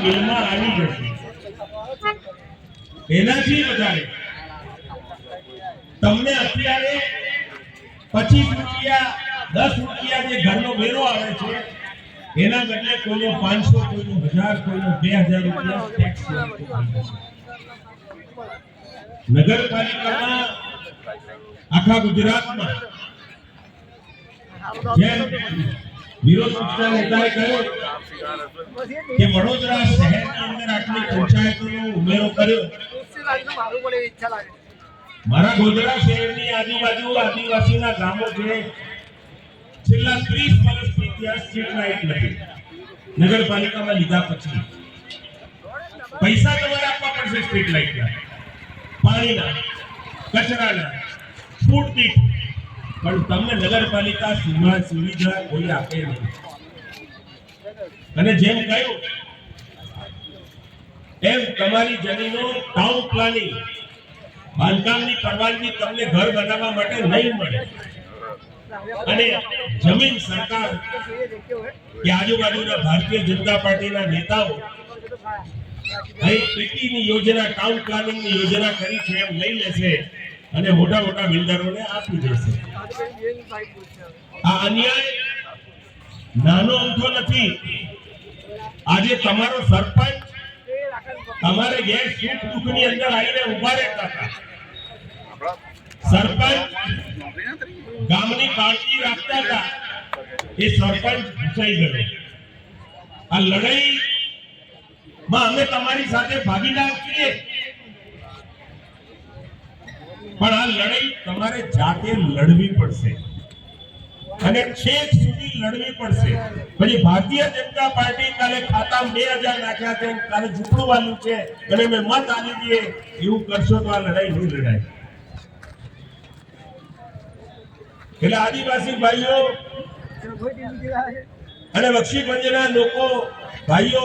બિલમાં આવી જશે. એનાથી વધારે. તમને અત્યારે પચીસ રૂપિયા દસ રૂપિયા જે ઘરનો વેરો આવે છે એના બદલે કોઈનો પાંચસો કોઈનો હજાર કોઈનો બે હજાર રૂપિયા ટેક્સ નગરપાલિકામાં આખા ગુજરાતમાં જેમ વિરોધ પક્ષના નેતાએ કહ્યું કે વડોદરા શહેરની અંદર આટલી પંચાયતોનો ઉમેરો કર્યો. મારા ગોધરા શહેરની આજુબાજુ આદિવાસીના ગામો જે છેલ્લા 30 વર્ષથી ત્યાં સ્ટ્રીટ લાઇટ નથી. નગરપાલિકામાં લીધા પછી. પૈસા તમારે આપવા પડશે સ્ટ્રીટ લાઇટના. પાણીના, કચરાના, ફૂડ દીઠ પણ તમને નગરપાલિકા સુવિધા સુવિધા કોઈ આપે નહીં. અને જેમ કહ્યું, એમ તમારી જમીનો ટાઉન પ્લાનિંગ બાંધકામની પરવાનગી તમને ઘર બનાવવા માટે નહીં મળે. અને જમીન સરકાર કે આજુબાજુના ભારતીય જનતા પાર્ટીના નેતાઓ અહીં પીટીની યોજના ટાઉન પ્લાનિંગની યોજના કરી છે એમ લઈ લેશે અને મોટા મોટા બિલ્ડરોને આપી દેશે આ અન્યાય નાનો અંતો નથી. આજે તમારો સરપંચ તમારે ઘેર સુખ દુઃખની અંદર આવીને ઊભા રહેતા હતા. સરપંચ ગામની કાળજી રાખતા હતા. એ સરપંચ ઘૂસાઈ ગયો. આ લડાઈ માં અમે તમારી સાથે ભાગીદાર છીએ. પણ આ લડાઈ તમારે જાતે લડવી પડશે. અને છેક સુધી લડવી પડશે. પછી ભારતીય જનતા પાર્ટી કાલે ખાતા બે હજાર નાખ્યા છે, કાલે ઝૂંપડવાનું છે. અને મેં મત આપી દઈએ એવું કરશો તો આ લડાઈ નહીં લડાય. એટલે આદિવાસી ભાઈઓ અને બક્ષી પંજના લોકો, ભાઈઓ,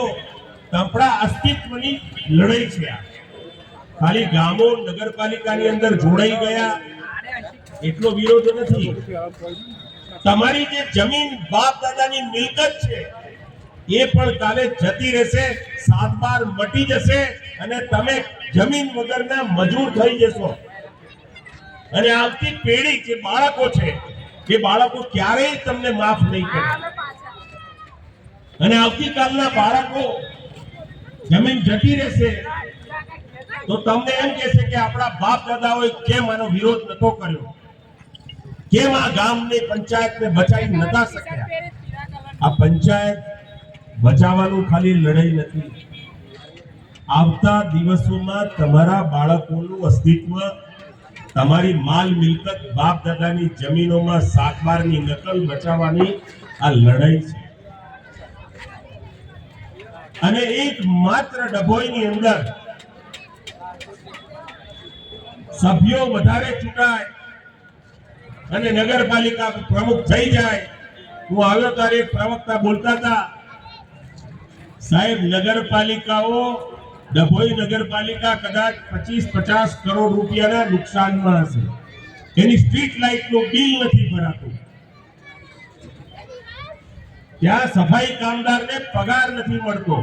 આપણા અસ્તિત્વની લડાઈ છે આ. ખાલી ગામો નગરપાલિકાની અંદર જોડાઈ ગયા. એટલો વિરોધ નથી. તમારી જે જમીન બાપ દાદાની મિલકત છે, એ પણ કાલે જતી રહેશે, સાત બાર મટી જશે અને તમે જમીન વગરના મજૂર થઈ જશો. અને આવતી પેઢી જે બાળકો છે, એ બાળકો ક્યારેય તમને માફ નહીં કરે. અને આવતીકાલના બાળકો જમીન જતી રહેશે તો તમને એમ કહેશે કે આપણા બાપ દાદાઓએ કેમ આનો વિરોધ નતો કર્યો? કેમ આ ગામની પંચાયતને બચાવી નતા શક્યા? આ પંચાયત બચાવવાનું ખાલી લડાઈ નથી. આવતા દિવસોમાં તમારા બાળકોનું અસ્તિત્વ, તમારી માલ મિલકત બાપ દાદાની જમીનોમાં સાતબારની નકલ બચાવવાની આ લડાઈ છે. અને એક માત્ર ડભોઈની અંદર સભ્યો વધારે ચૂંટાય અને નગરપાલિકા પ્રમુખ થઈ જાય. હું આવ્યો ત્યારે પ્રવક્તા બોલતા હતા, સાહેબ, નગરપાલિકાઓ, ડભોઈ નગરપાલિકા કદાચ પચીસ પચાસ કરોડ રૂપિયાના નુકસાનમાં હશે. એની સ્ટ્રીટ લાઇટનું બિલ નથી ભરાતું. ત્યાં સફાઈ કામદારને પગાર નથી મળતો.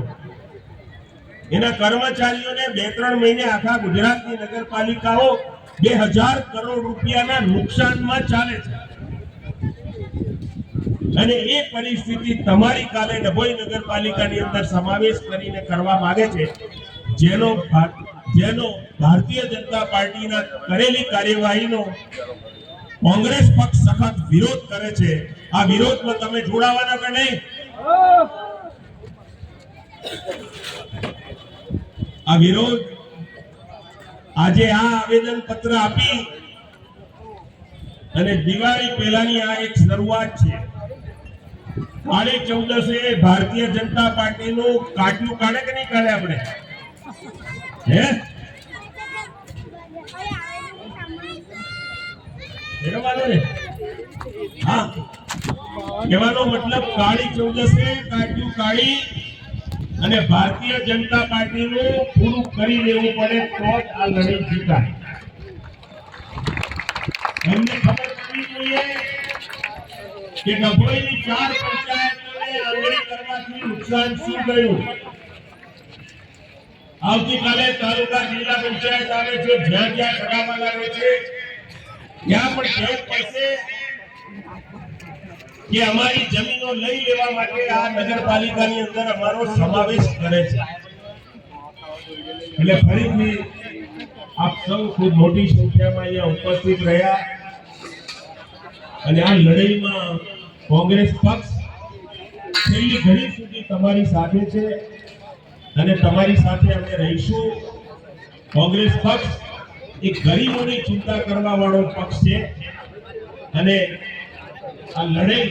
એના કર્મચારીઓને બે ત્રણ મહિને આખા ગુજરાતની નગરપાલિકાઓ બે હજાર કરોડ રૂપિયાના નુકસાનમાં ચાલે છે. અને એ પરિસ્થિતિ તમારી કાલે ડભોઈ નગરપાલિકાની અંદર સમાવેશ કરીને કરવા માંગે છે. જેનો જેનો ભારતીય જનતા પાર્ટીના કરેલી કાર્યવાહીનો કોંગ્રેસ પક્ષ સખત વિરોધ કરે છે. આ વિરોધમાં તમે જોડાવાના કે નહીં? આ વિરોધ આજે આ આવેદન પત્ર આપી અને દિવાળી પહેલાની આ એક શરૂઆત છે. કાળી ચૌદસે ભારતીય જનતા પાર્ટીનું કાટલું કાઢે કે નહીં કાઢે આપણે. હા? કહેવાનો મતલબ કાળી ચૌદસે કાઢ્યું કાઢી અને ભારતીય જનતા પાર્ટીનું પૂરું કરી દેવું પડે તો જ આ લડી જીતાય. એમને ખબર પડવી જોઈએ કે ડભોઈની ચાર પંચાયતોને આંગળી કરવાથી નુકસાન શું ગયું આવતીકાલે તાલુકા જિલ્લા પંચાયત આવે છે, જ્યાં જ્યાં સભામાં આવે છે, ત્યાં પણ કહેવું પડશે. કે અમારી જમીનો લઈ લેવા માટે આ નગરપાલિકાની અંદર અમારો સમાવેશ કરે છે. એટલે ફરીથી આપ સૌ ખૂબ મોટી સંખ્યામાં અહીંયા ઉપસ્થિત રહ્યા. અને આ લડાઈમાં કોંગ્રેસ પક્ષ છેલ્લી ઘડી સુધી તમારી સાથે છે અને તમારી સાથે અમે રહીશું. કોંગ્રેસ પક્ષ એ ગરીબોની ચિંતા કરવા વાળો પક્ષ છે. અને આ લડાઈ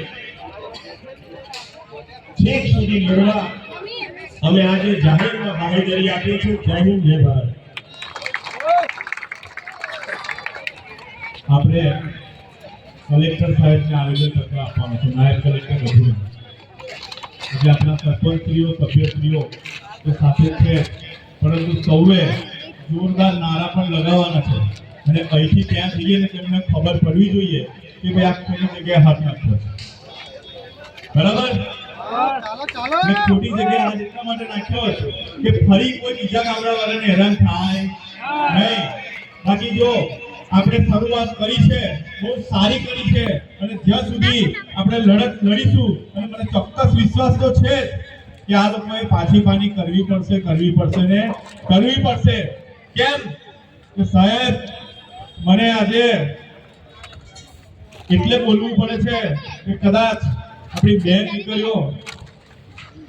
છેક સુધી લડવા. અમે આજે જાહેરમાં બાહેધરી આપી છે જય હિન્દ, જય ભારત. આપણે કલેક્ટર સાહેબને આવેદન પત્ર આપવાનું છે. નાયબ કલેક્ટર બધું એટલે આપણા સરપંચશ્રીઓ, સભ્યશ્રીઓ તો સાથે છે. પરંતુ સૌએ જોરદાર નારા પણ લગાવવાના છે. અને અહીંથી ત્યાં જઈએ ને તેમને ખબર પડવી જોઈએ. કે ભાઈ આ ખોટી જગ્યાએ હાથ નાખ્યો બરાબર? મેં ખોટી જગ્યાએ હાથ એટલા માટે નાખ્યો કે ફરી કોઈ બીજા ગામડાવાળાને હેરાન થાય નહીં. બાકી જો આપણે શરૂઆત કરી છે, બહુ સારી કરી છે, અને જ્યાં સુધી આપણે લડત લડીશું, અને મને ચોક્કસ વિશ્વાસ તો છે કે આ લોકોએ પાછી પાની કરવી પડશે કરવી પડશે ને કરવી પડશે. કેમ? કે સાહેબ, મને આજે એટલે બોલવું પડે છે કે કદાચ આપણી બેન દીકરીઓ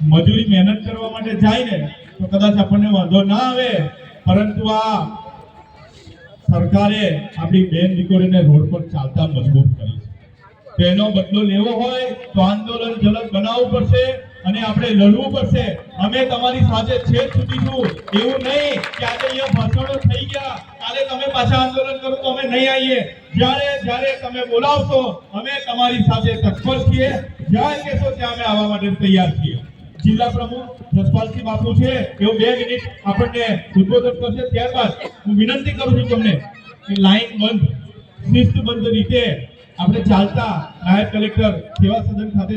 મજૂરી મહેનત કરવા માટે જાય ને, તો કદાચ આપણને વાંધો ના આવે. પરંતુ આ સરકારે આપણી બેન દીકરીને રોડ પર ચાલતા મજબૂત કરી છે. તેનો બદલો લેવો હોય તો આંદોલન જલદ બનાવવું પડશે. અને આપણે લડવું પડશે અમે તમારી સાથે છેદ સુધીશું એવું નહીં કે આજે અહીંયા ભાષણો થઈ ગયા. કાલે તમે પાછા આંદોલન કરો તો અમે નહીં આવીએ. જ્યારે જ્યારે તમે બોલાવશો, અમે તમારી સાથે તત્પર છીએ. જ્યાં કહેશો ત્યાં અમે આવવા માટે તૈયાર છીએ. જિલ્લા પ્રમુખ જસપાલસિંહ બાપુ છે. એવું બે મિનિટ આપણને ઉદબોધન કરશે. ત્યારબાદ હું વિનંતી કરું છું તમને કે લાઈન બંધ શિસ્તબદ્ધ રીતે આપણે ચાલતા નાયબ કલેક્ટર સેવા સદન ખાતે